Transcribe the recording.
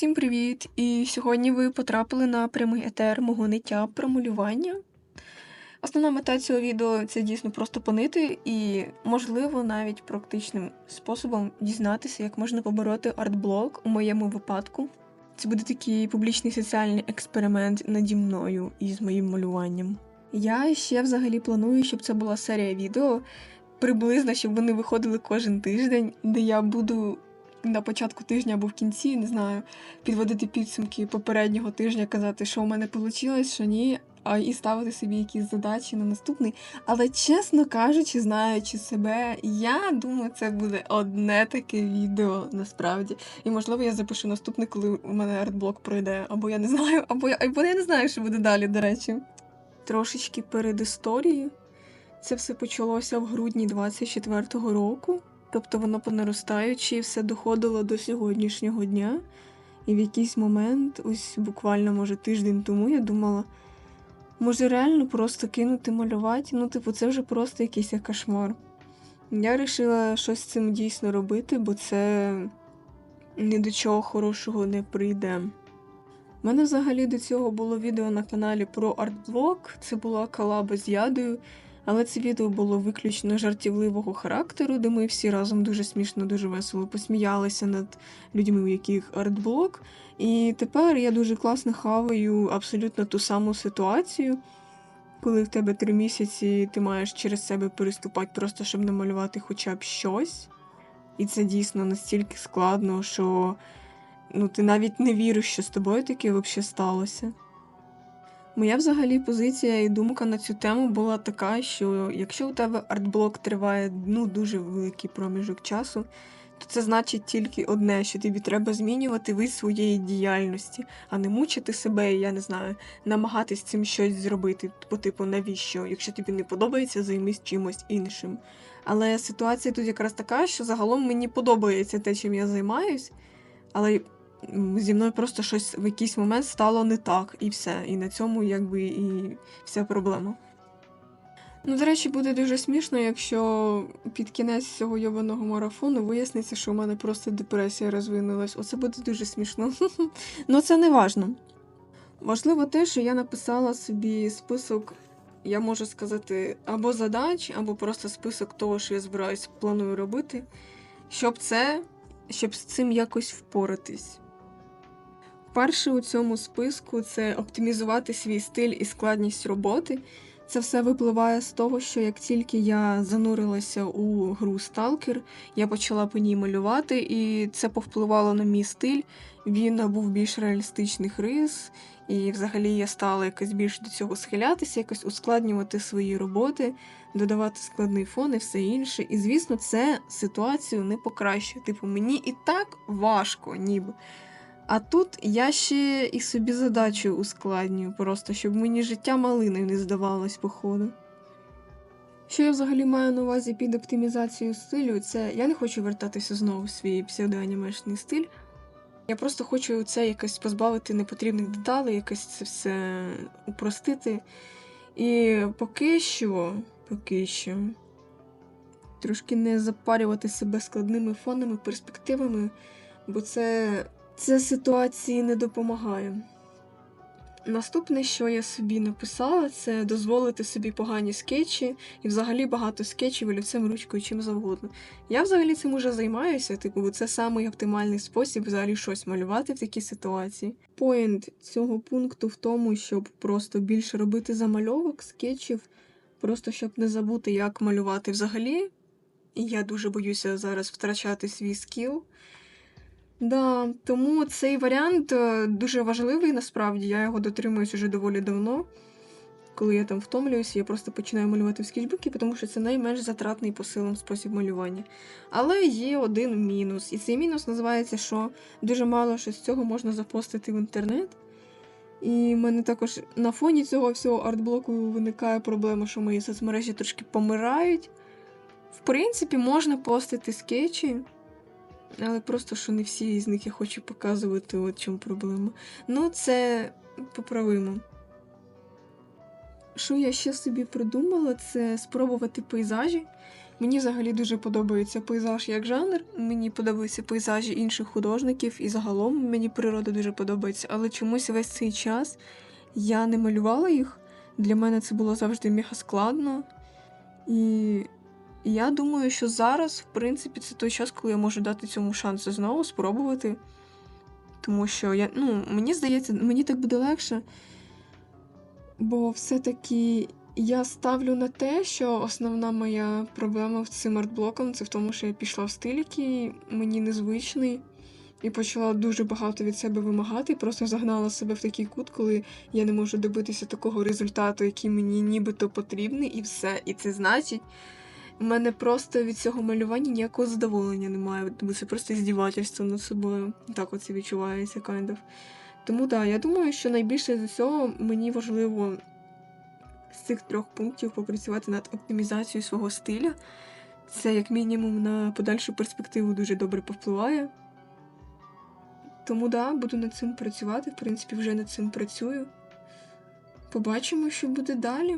Всім привіт! І сьогодні ви потрапили на прямий етер мого ниття про малювання. Основна мета цього відео це дійсно просто понити і, можливо, навіть практичним способом дізнатися, як можна побороти артблок у моєму випадку. Це буде такий публічний соціальний експеримент наді мною і з моїм малюванням. Я ще взагалі планую, щоб це була серія відео, приблизно, щоб вони виходили кожен тиждень, де я буду на початку тижня або в кінці, не знаю, підводити підсумки попереднього тижня, казати, що у мене вийшло, що ні, а і ставити собі якісь задачі на наступний. Але чесно кажучи, знаючи себе, я думаю, це буде одне таке відео насправді. І можливо я запишу наступне, коли у мене артблок пройде, або я не знаю, або я, або я не знаю, що буде далі, до речі. Трошечки перед історією. Це все почалося в грудні 24-го року. Тобто воно по наростаючій все доходило до сьогоднішнього дня. І в якийсь момент, ось буквально, може, тиждень тому, я думала, може реально просто кинути малювати. Ну, типу, це вже просто якийсь як кошмар. Я вирішила щось з цим дійсно робити, бо це ні до чого хорошого не прийде. У мене взагалі до цього було відео на каналі про артблок. Це була колаба з ядою. Але це відео було виключно жартівливого характеру, де ми всі разом дуже смішно, дуже весело посміялися над людьми, у яких артблок. І тепер я дуже класно хаваю абсолютно ту саму ситуацію, коли в тебе три місяці ти маєш через себе переступати, просто щоб намалювати хоча б щось. І це дійсно настільки складно, що ну, ти навіть не віриш, що з тобою таке взагалі сталося. Моя взагалі позиція і думка на цю тему була така, що якщо у тебе артблок триває ну, дуже великий проміжок часу, то це значить тільки одне, що тобі треба змінювати вид своєї діяльності, а не мучити себе, я не знаю, намагатись цим щось зробити. По типу, навіщо? Якщо тобі не подобається, займись чимось іншим. Але ситуація тут якраз така, що загалом мені подобається те, чим я займаюсь, але зі мною просто щось в якийсь момент стало не так, і все. І на цьому якби і вся проблема. Ну, до речі, буде дуже смішно, якщо під кінець цього йованого марафону виясниться, що у мене просто депресія розвинулась. Оце буде дуже смішно. Ну, це не важно. Важливо те, що я написала собі список, я можу сказати, або задач, або просто список того, що я збираюсь планую робити, щоб це, щоб з цим якось впоратись. Перше у цьому списку це оптимізувати свій стиль і складність роботи. Це все випливає з того, що як тільки я занурилася у гру Сталкер, я почала по ній малювати, і це повпливало на мій стиль. Він набув більш реалістичних рис, і взагалі я стала якось більш до цього схилятися, якось ускладнювати свої роботи, додавати складний фон і все інше. І звісно, це ситуацію не покращує. Типу, мені і так важко, ніби. А тут я ще і собі задачу ускладнюю, просто щоб мені життя малиною не здавалось, походу. Що я взагалі маю на увазі під оптимізацією стилю, це я не хочу вертатися знову в свій псевдоанімешний стиль. Я просто хочу це якось позбавити непотрібних деталей, якось це все упростити. І поки що, поки що, трошки не запарювати себе складними фонами, перспективами, бо це це ситуації не допомагає. Наступне, що я собі написала, це дозволити собі погані скетчі і взагалі багато скетчів олівцем, ручкою, чим завгодно. Я взагалі цим уже займаюся, типу, це самий оптимальний спосіб взагалі щось малювати в такій ситуації. Поінт цього пункту в тому, щоб просто більше робити замальовок, скетчів, просто щоб не забути, як малювати взагалі. І я дуже боюся зараз втрачати свій скіл. Да, тому цей варіант е, дуже важливий насправді. Я його дотримуюсь уже доволі давно. Коли я там втомлююся, я просто починаю малювати в скетчбуки, тому що це найменш затратний по силам спосіб малювання. Але є один мінус. І цей мінус називається, що дуже мало що з цього можна запостити в інтернет. І в мене також на фоні цього всього артблоку виникає проблема, що мої соцмережі трошки помирають. В принципі, можна постити скетчі. Але просто що не всі з них я хочу показувати, от чому проблема. Ну, це поправимо. Що я ще собі придумала, це спробувати пейзажі. Мені взагалі дуже подобається пейзаж як жанр. Мені подобаються пейзажі інших художників, і загалом мені природа дуже подобається. Але чомусь весь цей час я не малювала їх. Для мене це було завжди мега складно. І я думаю, що зараз, в принципі, це той час, коли я можу дати цьому шанс знову спробувати. Тому що я, ну, мені здається, мені так буде легше. Бо все-таки я ставлю на те, що основна моя проблема з цим артблоком це в тому, що я пішла в стиль, який мені незвичний, і почала дуже багато від себе вимагати, і просто загнала себе в такий кут, коли я не можу добитися такого результату, який мені нібито потрібний, і все. І це значить, у мене просто від цього малювання ніякого задоволення немає, тому це просто здівательство над собою. Так оце відчувається, kind of. Тому так, я думаю, що найбільше з усього мені важливо з цих трьох пунктів попрацювати над оптимізацією свого стиля. Це, як мінімум, на подальшу перспективу дуже добре повпливає. Тому да, буду над цим працювати. В принципі, вже над цим працюю. Побачимо, що буде далі.